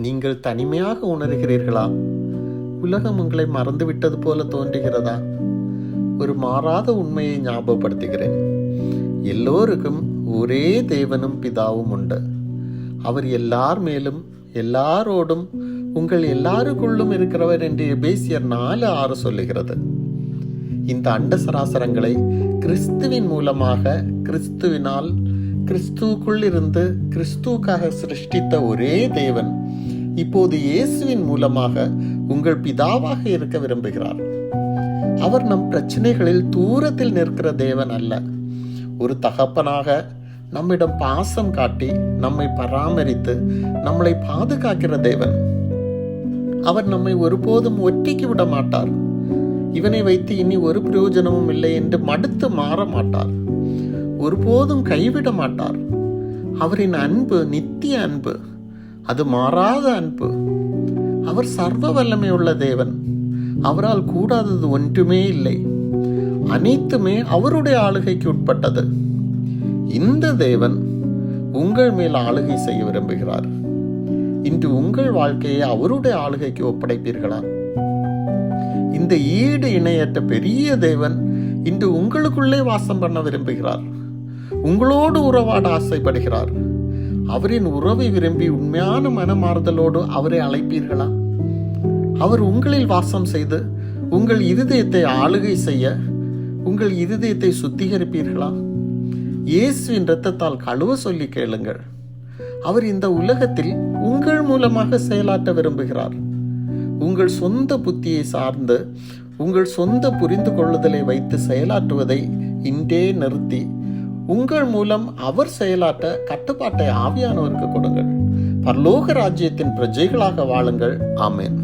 நீங்கள் தனிமையாக உணர்கிறீர்களா? உலகம் உங்களை மறந்துவிட்டது போல தோன்றுகிறதா? ஒரு மாறாத உண்மையை ஞாபகப்படுத்துகிறேன். எல்லோருக்கும் ஒரே தேவனும் பிதாவும் உண்டு. அவர் எல்லார் மேலும் எல்லாரோடும் உங்கள் எல்லாருக்குள்ளும் இருக்கிறவர் என்று எபேசியர் நாலு ஆறு சொல்லுகிறது. இந்த அண்ட சராசரங்களை கிறிஸ்துவின் மூலமாக கிறிஸ்துவினால் கிறிஸ்துவுக்குள் இருந்து கிறிஸ்துவுக்காக சிருஷ்டித்த ஒரே தேவன் இப்போது இயேசுவின் மூலமாக உங்கள் பிதாவாக இருக்க விரும்புகிறார். அவர் நம் பிரச்சனைகளில் தூரத்தில் நிற்கிற தேவன் அல்ல. ஒரு தகப்பனாக நம்மிடம் பாசம் காட்டி நம்மை பராமரித்து நம்மளை பாதுகாக்கிற தேவன். அவர் நம்மை ஒருபோதும் ஒற்றிக்கு விட மாட்டார். இவனை வைத்து இனி ஒரு பிரயோஜனமும் இல்லை என்று மடுத்து மாற மாட்டார். ஒருபோதும் கைவிட மாட்டார். அவரின் அன்பு நித்திய அன்பு அது மாறாத அன்பு. அவர் சர்வ வல்லமையுள்ள தேவன். அவரால் கூடாதது ஒன்றுமே இல்லை. அனைத்துமே அவருடைய ஆளுகைக்கு உட்பட்டது. இந்த தேவன் உங்கள் மேல் ஆளுகை செய்ய விரும்புகிறார். இன்று உங்கள் வாழ்க்கையை அவருடைய ஆளுகைக்கு ஒப்படைப்பீர்களா? இந்த ஈடு இணையற்ற பெரிய தேவன் இன்று உங்களுக்குள்ளே வாசம் பண்ண விரும்புகிறார். உங்களோடு உறவாட ஆசைப்படுகிறார். அவரின் உறவை விரும்பி உண்மையான மனமாறுதலோடு அவரை அழைப்பீர்களா? அவர் உங்களில் வாசம் செய்து உங்கள் இருதயத்தை ஆளுகை செய்ய உங்கள் இருதயத்தை சுத்திகரிப்பீர்களா? இயேசுவின் இரத்தத்தால் கழுவ சொல்லி கேளுங்கள். அவர் இந்த உலகத்தில் உங்கள் மூலமாக செயலாற்ற விரும்புகிறார். உங்கள் சொந்த புத்தியை சார்ந்து உங்கள் சொந்த புரிந்து கொள்ளுதலை வைத்து செயலாற்றுவதை இன்றே நிறுத்தி உங்கள் மூலம் அவர் செயலாற்ற கட்டுப்பாட்டை ஆவியானவருக்கு கொடுங்கள். பரலோக ராஜ்யத்தின் பிரஜைகளாக வாழுங்கள். ஆமேன்.